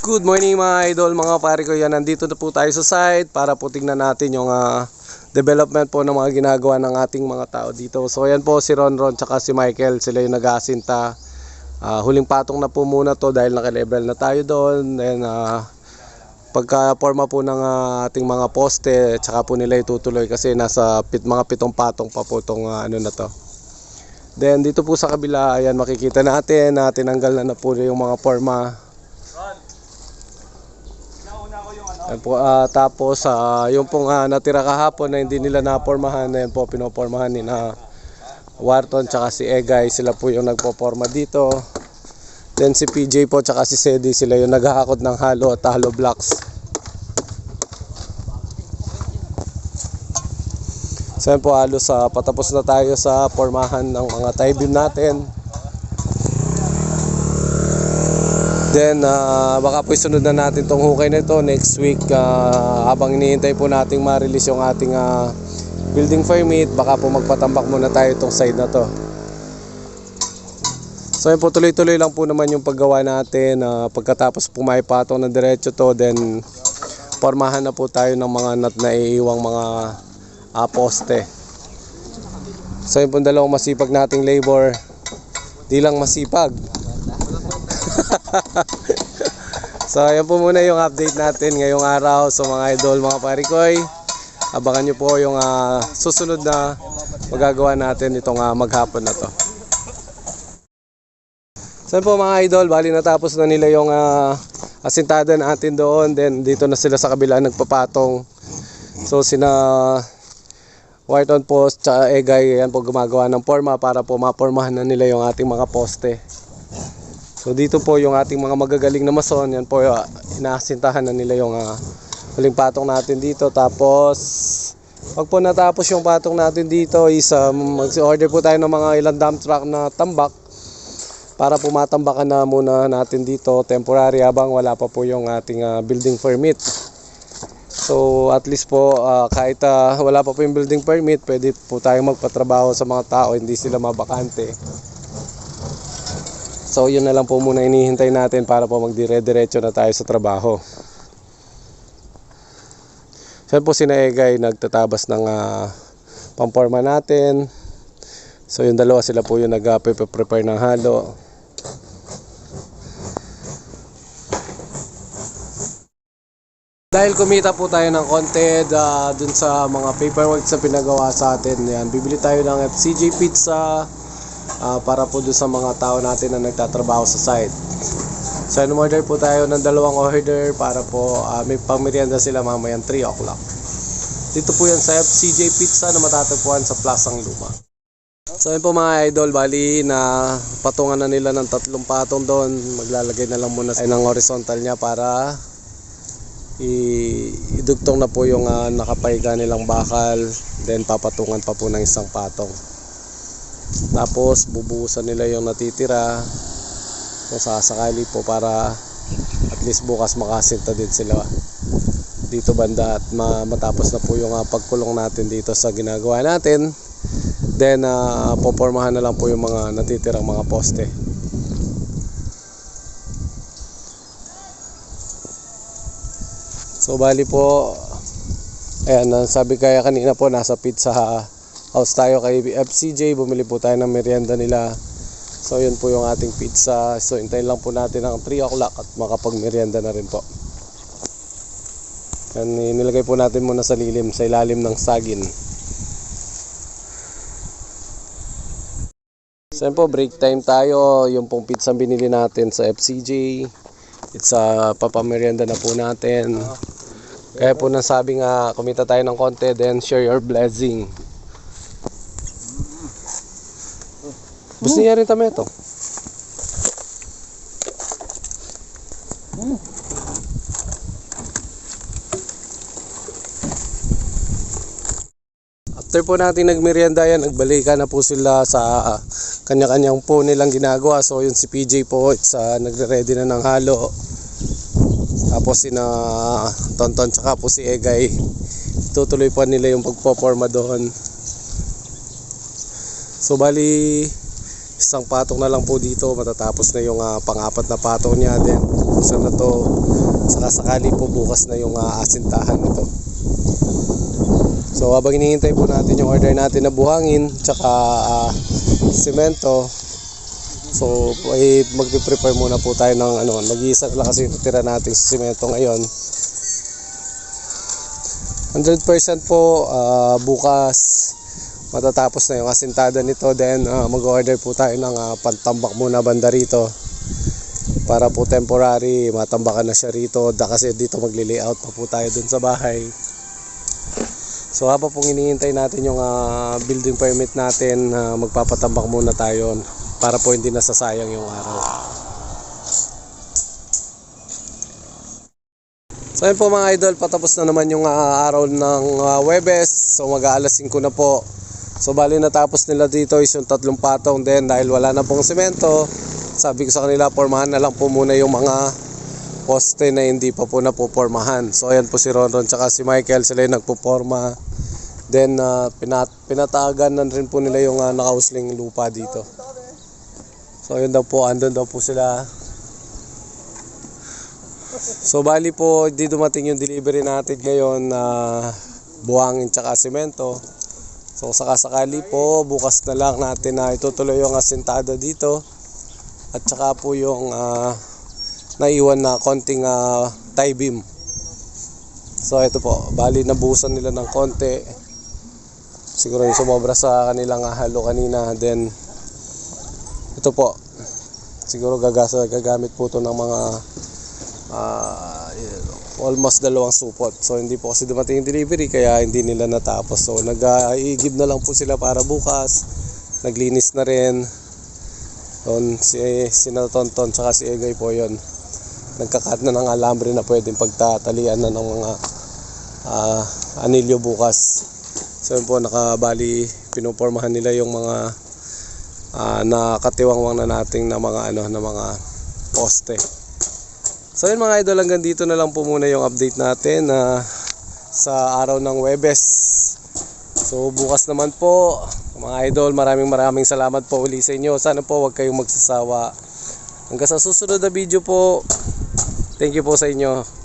Good morning mga idol, mga pare ko yan. Nandito na po tayo sa site para po tingnan natin yung ah, development po ng mga ginagawa ng ating mga tao dito. So yan po si Ron Ron tsaka si Michael, sila yung nag-aasinta. Ah, huling patong na po muna to dahil naka-level na tayo doon. Then ah, pagka forma po ng ah, ating mga poste, tsaka po nila itutuloy kasi nasa pit, mga pitong patong pa po tong ah, ano na to. Then dito po sa kabila, ayan makikita natin na tinanggal na na po yung mga forma. Ah, tapos ah, yung pong ah, natira kahapon na hindi nila napormahan, na yan po pinopormahan ni na Warton tsaka si Egay, sila po yung nagpoporma dito. Then si PJ po tsaka si Sedi, sila yung naghahakot ng halo at halo blocks. So yan po halos sa patapos na tayo sa pormahan ng mga tie beam natin. Then ah, baka po isunod na natin tong hukay na ito next week ah, habang iniintay po nating ma-release yung ating ah, building permit baka po magpatambak muna tayo itong side na to. So yun po tuloy-tuloy lang po naman yung paggawa natin ah, pagkatapos po may patong ng diretso to then formahan na po tayo ng mga nut na iiwang mga ah, poste. So yun po dalawang masipag nating labor di lang masipag so ayan po muna yung update natin ngayong araw. So mga idol mga parikoy abangan nyo po yung ah, susunod na magagawa natin itong ah, maghapon na to. So po mga idol bali natapos na nila yung ah, asintada natin doon. Then dito na sila sa kabila nagpapatong. So sina white on post tsaka egay yan po gumagawa ng forma para po mapormahan na nila yung ating mga poste So dito po yung ating mga magagaling na mason, yan po uh, inaasintahan na nila yung uh, huling patong natin dito. Tapos pag po natapos yung patong natin dito is um, mag-order po tayo ng mga ilang dump truck na tambak para po na muna natin dito temporary habang wala pa po yung ating uh, building permit. So at least po uh, kahit uh, wala pa po yung building permit, pwede po tayong magpatrabaho sa mga tao, hindi sila mabakante. So yun na lang po muna inihintay natin para po magdire-diretso na tayo sa trabaho. So yan po si Naegay nagtatabas ng uh, pamporma natin. So yung dalawa sila po yung nag-prepare ng halo. Dahil kumita po tayo ng konti uh, dun sa mga paperwork na pinagawa sa atin, yan, bibili tayo ng FCJ Pizza, ah, para po doon sa mga tao natin na nagtatrabaho sa site. So, in-order po tayo ng dalawang order para po ah, may pangmerienda sila mamayang 3 o'clock. Dito po yan sa FCJ Pizza na matatagpuan sa Plasang Luma. So, yun po mga idol, bali na patungan na nila ng tatlong patong doon. Maglalagay na lang muna tayo ng horizontal niya para idugtong na po yung ah, nakapahiga nilang bakal. Then, papatungan pa po ng isang patong. Tapos bubuhusan nila yung natitira. Kung sasakali po para at least bukas makasinta din sila dito banda at ma- matapos na po yung ah, pagkulong natin dito sa ginagawa natin. Then uh, popormahan na lang po yung mga natitirang mga poste. So bali po ayan sabi kaya kanina po nasa pizza house tayo kay FCJ bumili po tayo ng merienda nila. So yun po yung ating pizza. So hintayin lang po natin ang 3 o'clock at makapag merienda na rin po. Yan nilagay po natin muna sa lilim sa ilalim ng sagin. So yun po break time tayo. Yung pong pizza binili natin sa FCJ it's a papamerienda na po natin. Kaya po nasabi nga kumita tayo ng konti then share your blessing Gusto niya rin tama ito. After po natin nagmerienda yan, nagbalikan na po sila sa kanya-kanyang po nilang ginagawa. So yun si PJ po, it's, uh, nagre-ready na ng halo. Tapos sina Tonton tsaka po si Egay. Tutuloy pa nila yung pagpoporma doon. So bali isang patong na lang po dito matatapos na yung ah, pang-apat na patong niya din maubusan na to. Saka sakali po bukas na yung uh, asintahan nito. So habang hinihintay po natin yung order natin na buhangin tsaka ah, semento. So ay magpe-prepare muna po tayo ng ano, nag-iisa na lang kasi tira natin sa semento ngayon. 100% po ah, bukas matatapos na yung asintada nito. Then ah, mag-order po tayo ng ah, pantambak muna banda rito. Para po temporary matambakan na siya rito. Da kasi dito magli-layout pa po tayo dun sa bahay. So habang pong hinihintay natin yung ah, building permit natin ah, magpapatambak muna tayo para po hindi nasasayang yung araw. So ayun po mga idol, patapos na naman yung ah, araw ng ah, Webes. So mag-aalas 5 na po. So bali natapos nila dito is yung tatlong patong din dahil wala na pong semento. Sabi ko sa kanila, pormahan na lang po muna yung mga poste na hindi pa po napopormahan. So ayan po si Ronron tsaka si Michael, sila yung nagpoporma. Then ah, pinat pinatagan na rin po nila yung uh, nakausling lupa dito. So ayun daw po, andun daw po sila. So bali po, di dumating yung delivery natin ngayon na buhangin tsaka semento. So sakasakali po, bukas na lang natin na itutuloy yung asintada dito. At saka po yung ah, naiwan na konting ah, tie beam. So ito po, bali nabuhusan nila ng konti. Siguro yung sumobra sa kanilang ah, halo kanina. Then ito po, siguro gagasa, gagamit po to ng mga yun, almost dalawang supot. So hindi po kasi dumating yung delivery kaya hindi nila natapos. So nag-iigib na lang po sila para bukas. Naglinis na rin. Doon si Sinatonton tsaka si Egay po yon Nagkakat na ng alambre na pwedeng pagtatalian na ng mga ah, anilyo bukas. So yun po nakabali pinupormahan nila yung mga ah, nakatiwangwang na nating na mga ano na mga poste. So yun mga idol, hanggang dito na lang po muna yung update natin na sa araw ng Webes. So bukas naman po, mga idol, maraming maraming salamat po uli sa inyo. Sana po huwag kayong magsasawa. Hanggang sa susunod na video po. Thank you po sa inyo.